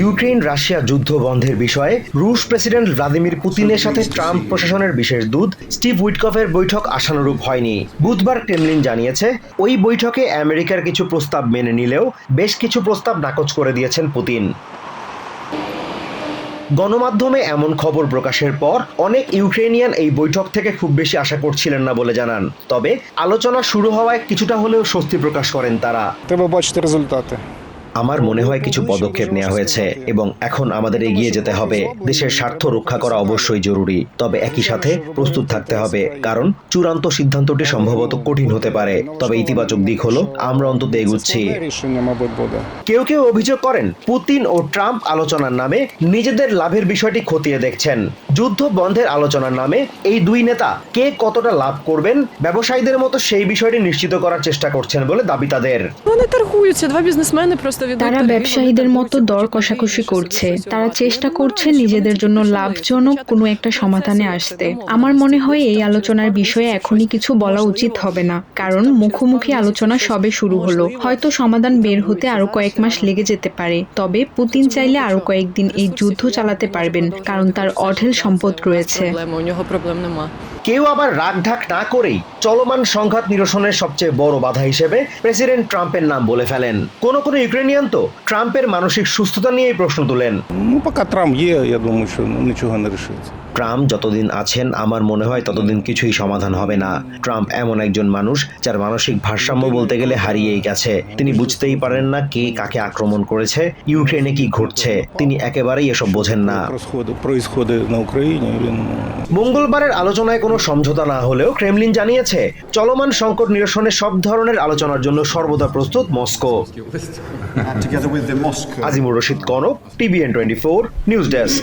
Ukraine Russia যুদ্ধ বন্ধের বিষয়ে রুশ প্রেসিডেন্ট ভ্লাদিমির পুতিনের সাথে ট্রাম্প প্রশাসনের বিশেষ দূত স্টিভ উইটকফের বৈঠক আশানুরূপ হয়নি। বুধবার ক্রেমলিন জানিয়েছে ওই বৈঠকে আমেরিকার কিছু প্রস্তাব মেনে নিলেও বেশ কিছু প্রস্তাব নাকচ করে দিয়েছেন পুতিন। গণমাধ্যমে এমন খবর প্রকাশের পর অনেক ইউক্রেনিয়ান এই বৈঠক থেকে খুব বেশি আশা করছিলেন না বলে জানান। তবে আলোচনা শুরু হওয়ায় কিছুটা হলেও স্বস্তি প্রকাশ করেন তারা। আমার মনে হয় কিছু পদক্ষেপ নেওয়া হয়েছে এবং এখন আমাদের এগিয়ে যেতে হবে। দেশের স্বার্থ রক্ষা করা অবশ্যই জরুরি। তবে একই সাথে প্রস্তুত থাকতে হবে, কারণ চূড়ান্ত সিদ্ধান্তটি সম্ভবত কঠিন হতে পারে। তবে ইতিবাচক দিক হলো, আমরা অন্তত এগুচ্ছি। কেউ কেউ অভিযোগ করেন, পুতিন ও ট্রাম্প আলোচনার নামে নিজেদের লাভের বিষয়টি খতিয়ে দেখছেন। যুদ্ধ বন্ধের আলোচনার নামে এই দুই নেতা কে কতটা লাভ করবেন, ব্যবসায়ীদের মতো সেই বিষয়টি নিশ্চিত করার চেষ্টা করছেন বলে দাবি তাদের। তারা ব্যবসায়ীদের মতো দর কষাকষি করছে। তারা চেষ্টা করছে নিজেদের জন্য লাভজনক কোনো একটা সমাধানে আসতে। আমার মনে হয় এই আলোচনার বিষয়ে এখনই কিছু বলা উচিত হবে। না। কারণ মুখোমুখি আলোচনা সবে শুরু হলো। হয়তো সমাধান বের হতে আরও কয়েক মাস লেগে যেতে পারে। তবে পুতিন চাইলে আরও কয়েকদিন এই যুদ্ধ চালাতে পারবেন কারণ তার অঢেল সম্পদ রয়েছে। Проблема, у нього проблем нема. কেউ আবার রাগঢাক না করেই চলমান সংঘাত নিরসনের সবচেয়ে বড় বাধা হিসেবে প্রেসিডেন্ট ট্রাম্পের নাম বলে ফেলেন কোন কোন ইউক্রেনিয়ান তো ট্রাম্পের মানসিক সুস্থতা নিয়েই প্রশ্ন তুলেন Ну, поки Трамп є, я думаю, що нічого не рішиться. ট্রাম্প যতদিন আছেন আমার মনে হয় ততদিন কিছুই সমাধান হবে না। ট্রাম্প এমন একজন মানুষ যার মানসিক ভারসাম্য বলতে গেলে হারিয়েই গেছে। তিনি বুঝতেই পারেন না কে কাকে আক্রমণ করেছে ইউক্রেনে কি ঘটছে। তিনি একেবারেই এসব বোঝেন না। মঙ্গলবারের আলোচনায় কোনো সমঝোতা না হলেও ক্রেমলিন জানিয়েছে চলমান সংকট নিরসনে সব ধরনের আলোচনার জন্য সর্বদা প্রস্তুত Moscow. Azimur Rashid Kanak TVN twenty four news desk.